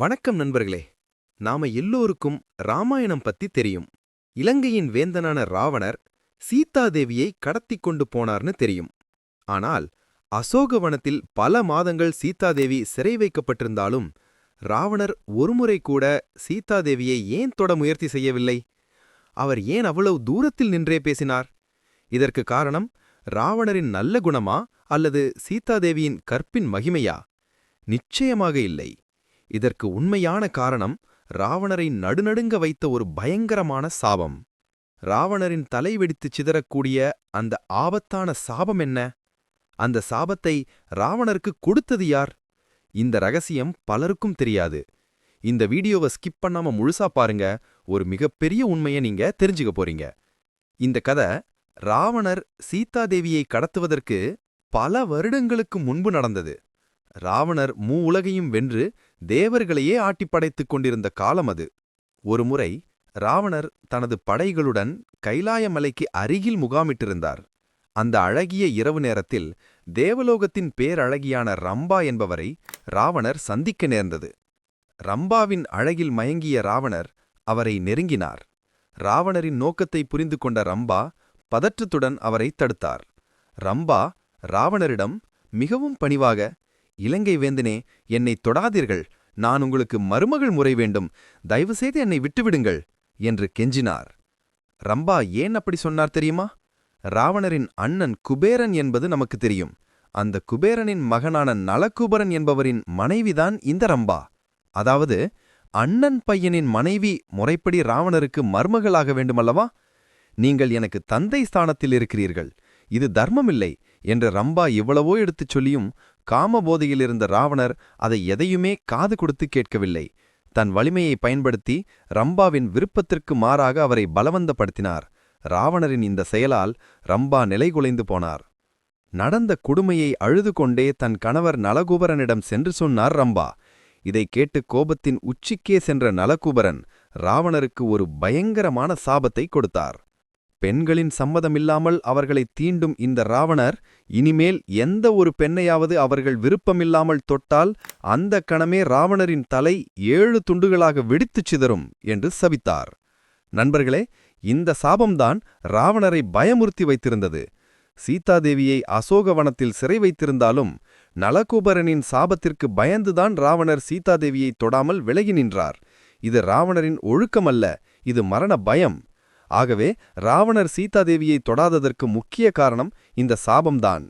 வணக்கம் நண்பர்களே. நாம எல்லோருக்கும் ராமாயணம் பத்தி தெரியும். இலங்கையின் வேந்தனான ராவணர் சீதாதேவியை கடத்திக் கொண்டு போனார்னு தெரியும். ஆனால் அசோகவனத்தில் பல மாதங்கள் சீதாதேவி சிறை வைக்கப்பட்டிருந்தாலும் ராவணர் ஒருமுறை கூட சீதாதேவியை ஏன் தொட முயற்சி செய்யவில்லை? அவர் ஏன் அவ்வளவு தூரத்தில் நின்றே பேசினார்? இதற்கு காரணம் ராவணரின் நல்ல குணமா அல்லது சீதாதேவியின் கற்பின் மகிமையா? நிச்சயமாக இல்லை. இதற்கு உண்மையான காரணம் ராவணரை நடுநடுங்க வைத்த ஒரு பயங்கரமான சாபம். ராவணரின் தலை வெடித்துச் சிதறக்கூடிய அந்த ஆபத்தான சாபம் என்ன? அந்த சாபத்தை ராவணருக்கு கொடுத்தது யார்? இந்த ரகசியம் பலருக்கும் தெரியாது. இந்த வீடியோவை ஸ்கிப் பண்ணாம முழுசா பாருங்க. ஒரு மிகப்பெரிய உண்மையை நீங்க தெரிஞ்சுக்க போறீங்க. இந்த கதை ராவணர் சீதாதேவியை கடத்துவதற்கு பல வருடங்களுக்கு முன்பு நடந்தது. ராவணர் மூ உலகையும் வென்று தேவர்களையே ஆட்டிப்படைத்துக் கொண்டிருந்த காலம் அது. ஒருமுறை ராவணர் தனது படைகளுடன் கைலாயமலைக்கு அருகில் முகாமிட்டிருந்தார். அந்த அழகிய இரவு நேரத்தில் தேவலோகத்தின் பேரழகியான ரம்பா என்பவரை ராவணர் சந்திக்க நேர்ந்தது. ரம்பாவின் அழகில் மயங்கிய ராவணர் அவரை நெருங்கினார். ராவணரின் நோக்கத்தை புரிந்து கொண்ட ரம்பா பதற்றத்துடன் அவரை தடுத்தார். ரம்பா ராவணரிடம் மிகவும் பணிவாக இலங்கை வேந்தனே என்னை தொடாதீர்கள். நான் உங்களுக்கு மருமகள் முறை வேண்டும். தயவுசெய்து என்னை விட்டுவிடுங்கள் என்று கெஞ்சினார். ரம்பா ஏன் அப்படி சொன்னார் தெரியுமா? ராவணரின் அண்ணன் குபேரன் என்பது நமக்கு தெரியும். அந்த குபேரனின் மகனான நலக்குபரன் என்பவரின் மனைவிதான் இந்த ரம்பா. அதாவது அண்ணன் பையனின் மனைவி முறைப்படி ராவணருக்கு மருமகளாக வேண்டுமல்லவா? நீங்கள் எனக்கு தந்தை ஸ்தானத்தில் இருக்கிறீர்கள். இது தர்மமில்லை என்று ரம்பா எவ்வளவோ எடுத்துச் சொல்லியும் காமபோதையில் இருந்த ராவணர் அதை எதையுமே காது கொடுத்து கேட்கவில்லை. தன் வலிமையை பயன்படுத்தி ரம்பாவின் விருப்பத்திற்கு மாறாக அவரை பலவந்தப்படுத்தினார். ராவணரின் இந்த செயலால் ரம்பா நிலைகுலைந்து போனார். நடந்த கொடுமையை அழுது கொண்டே தன் கணவர் நலகூபரனிடம் சென்று சொன்னார் ரம்பா இதை கேட்டு கோபத்தின் உச்சிக்கே சென்ற நலகூபரன் ராவணருக்கு ஒரு பயங்கரமான சாபத்தை கொடுத்தார். பெண்களின் சம்மதமில்லாமல் அவர்களை தீண்டும் இந்த ராவணர் இனிமேல் எந்த ஒரு பெண்ணையாவது அவர்கள் விருப்பமில்லாமல் தொட்டால் அந்த கணமே ராவணரின் தலை ஏழு துண்டுகளாக வெடித்துச் சிதறும் என்று சபித்தார். நண்பர்களே இந்த சாபம்தான் ராவணரை பயமுறுத்தி வைத்திருந்தது. சீதாதேவியை அசோகவனத்தில் சிறை வைத்திருந்தாலும் நலகுபரனின் சாபத்திற்கு பயந்துதான் ராவணர் சீதாதேவியை தொடாமல் விலகி நின்றார். இது ராவணரின் ஒழுக்கமல்ல இது மரண பயம். ஆகவே ராவணர் சீதாதேவியை தொடாததற்கு முக்கிய காரணம் இந்த சாபம்தான்.